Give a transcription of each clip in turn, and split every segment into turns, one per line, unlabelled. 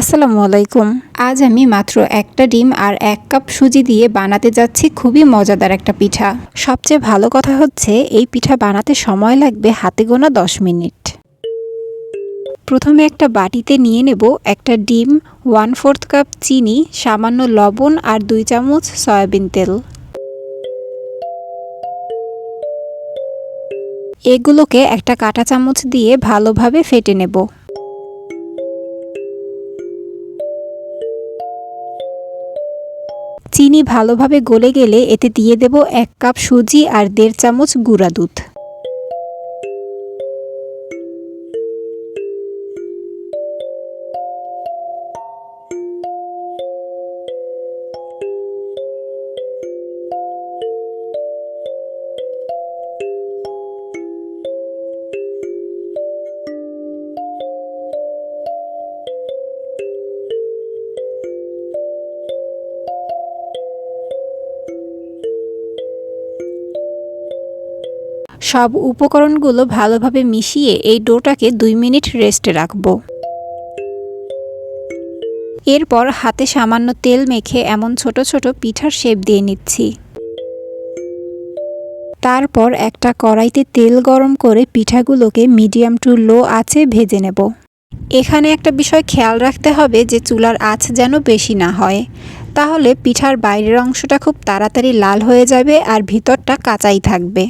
আসসালামু আলাইকুম। আজ আমি মাত্র একটা ডিম আর এক কাপ সুজি দিয়ে বানাতে যাচ্ছি খুবই মজাদার একটা পিঠা। সবচেয়ে ভালো কথা হচ্ছে এই পিঠা বানাতে সময় লাগবে হাতে গোনা দশ মিনিট। প্রথমে একটা বাটিতে নিয়ে নেব একটা ডিম ওয়ান ফোর্থ কাপ চিনি, সামান্য লবণ আর দুই চামচ সয়াবিন তেল। এগুলোকে একটা কাঁটা চামচ দিয়ে ভালোভাবে ফেটে নেব। চিনি ভালোভাবে গলে গেলে এতে দিয়ে দেব এক কাপ সুজি আর দেড় চামচ গুঁড়া দুধ। সব উপকরণগুলো ভালোভাবে মিশিয়ে এই ডোটাকে দুই মিনিট রেস্টে রাখব। এরপর হাতে সামান্য তেল মেখে এমন ছোট ছোট পিঠার শেপ দিয়ে নিচ্ছি। তারপর একটা কড়াইতে তেল গরম করে পিঠাগুলোকে মিডিয়াম টু লো আঁচে ভেজে নেব। এখানে একটা বিষয় খেয়াল রাখতে হবে যে চুলার আঁচ যেন বেশি না হয়। তাহলে পিঠার বাইরের অংশটা খুব তাড়াতাড়ি লাল হয়ে যাবে আর ভিতরটা কাঁচাই থাকবে।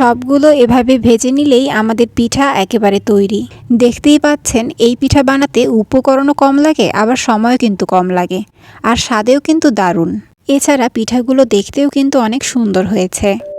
সবগুলো এভাবে ভেজে নিলেই আমাদের পিঠা একেবারে তৈরি। দেখতেই পাচ্ছেন, এই পিঠা বানাতে উপকরণও কম লাগে, আবার সময়ও কিন্তু কম লাগে। আর স্বাদেও কিন্তু দারুণ। এছাড়া পিঠাগুলো দেখতেও কিন্তু অনেক সুন্দর হয়েছে।